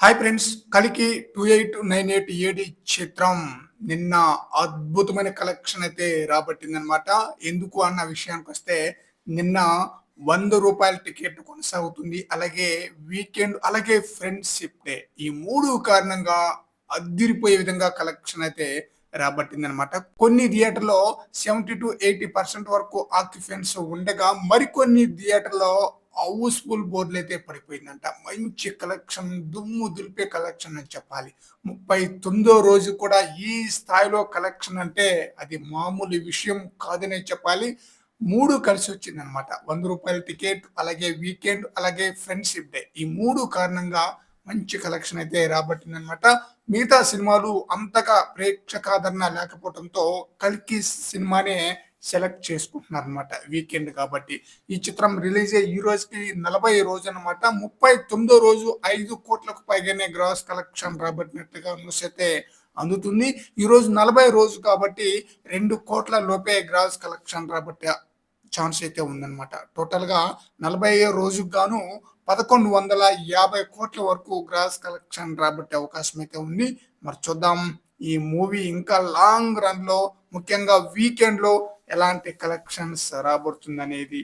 Hi friends కలికి two eight nine eight ఏడి చిత్రం నిన్న అద్భుతమైన కలెక్షన్ అయితే రాబట్టిందనమాట ఎందుకు అన్న విషయానికి వస్తే నిన్న వంద రూపాయల టికెట్ కొనసాగుతుంది. అలాగే వీకెండ్ అలాగే ఫ్రెండ్షిప్ డే ఈ మూడు కారణంగా అద్దిరిపోయే విధంగా కలెక్షన్ అయితే రాబట్టిందనమాట కొన్ని థియేటర్లో సెవెంటీ టు ఎయిటీ పర్సెంట్ వరకు ఆక్యుపెన్స్ ఉండగా మరికొన్ని థియేటర్లో హౌస్ఫుల్ బోర్డులు అయితే పడిపోయిందంట. మంచి కలెక్షన్ దుమ్ము దులిపే కలెక్షన్ అని చెప్పాలి. ముప్పై తొమ్మిదో రోజు కూడా ఈ స్థాయిలో కలెక్షన్ అంటే అది మామూలు విషయం కాదనే చెప్పాలి. మూడు కలిసి వచ్చిందనమాట. వంద రూపాయల టికెట్ అలాగే వీకెండ్ అలాగే ఫ్రెండ్షిప్ డే. ఈ మూడు కారణంగా మంచి కలెక్షన్ అయితే రాబట్టిందనమాట. మిగతా సినిమాలు అంతగా ప్రేక్షకాదరణ లేకపోవడంతో కల్కి సినిమానే సెలెక్ట్ చేసుకుంటున్నారు అనమాట వీకెండ్ కాబట్టి. ఈ చిత్రం రిలీజ్ అయ్యి ఈ రోజుకి నలభై రోజు అనమాట ముప్పై తొమ్మిదో రోజు ఐదు కోట్లకు పైగానే గ్రాస్ కలెక్షన్ రాబట్టినట్టుగా న్యూస్ అయితే అందుతుంది ఈరోజు నలభై రోజు కాబట్టి రెండు కోట్ల లోపే గ్రాస్ కలెక్షన్ రాబట్టే ఛాన్స్ అయితే ఉందన్నమాట. టోటల్గా నలభై రోజుకు గాను పదకొండు వందల యాభై కోట్ల వరకు గ్రాస్ కలెక్షన్ రాబట్టే అవకాశం అయితే ఉంది. మరి చూద్దాం ఈ మూవీ ఇంకా లాంగ్ రన్లో ముఖ్యంగా వీకెండ్లో ఎలాంటి కలెక్షన్స్ రాబడుతుంది అనేది